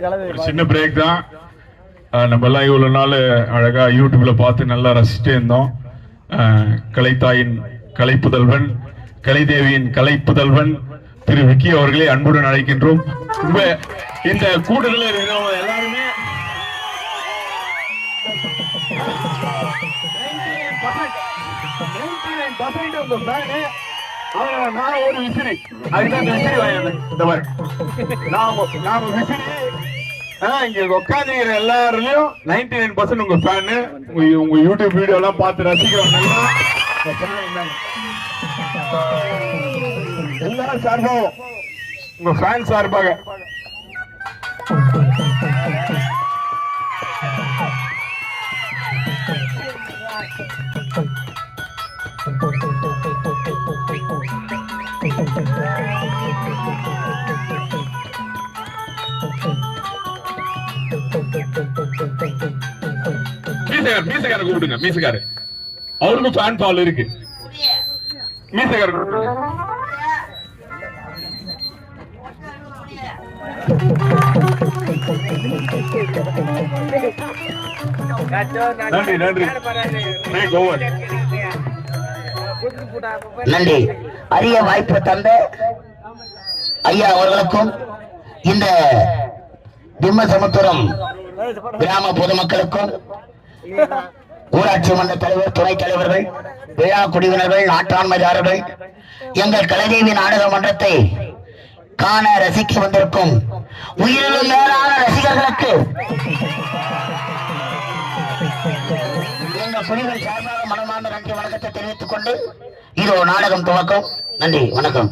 ஒரு சின்ன பிரேக் தான் நம்ம எல்லாம் இவ்வளவு நாள் அழகா யூடியூப்ல பார்த்து நல்லா ரசிச்சுட்டே இருந்தோம் கலைத்தாயின் கலைப்புதல்வன் கலைதேவியின் கலைப்புதல்வன் திரு விக்கி அவர்களை அன்புடன் அழைக்கின்றோம் ரொம்ப இந்த இருக்கிறவங்க எல்லாருமே நான் ஒரு விசிறி. அதுதான் இந்த விசிறி வாங்கினேன் இந்த மாதிரி நாம நாம விசிறி. ஆ, இங்க உட்காந்துக்கிற எல்லாருலயும் நைன்டி நைன் பர்சன்ட் உங்க ஃபேனு உங்க உங்க யூடியூப் வீடியோ எல்லாம் பார்த்து ரசிக்கிறவங்க எல்லாம் உங்க fan இந்தாங்க. எல்லாரும் சார்பாக உங்க ஃபேன் சார்பாக. மீசகார் மீசகார கூப்பிடுங்க மீசகாரு அவருக்கும் ஃபேன் ஃபால் இருக்கு. நன்றி நன்றி. நன்றி. அரிய வாய்ப்பு தந்த ஐயா அவர்களுக்கும் இந்த திம்ம சமுத்திரம் கிராம பொதுமக்களுக்கும் ஊராட்சி மன்ற தலைவர் துணைத் தலைவர்கள் விழா குடிவினர்கள் நாட்டாண்மைதாரர்கள் எங்கள் கலைதேவி நாடக மன்றத்தை காண ரசிக்க வந்திருக்கும் உயிரிலும் மேலான ரசிகர்களுக்கு எங்கள் குடிகள் சார்பாக மனமார்ந்த நன்றி வணக்கத்தை தெரிவித்துக் கொண்டு இதோ நாடகம் துவக்கம். நன்றி வணக்கம்.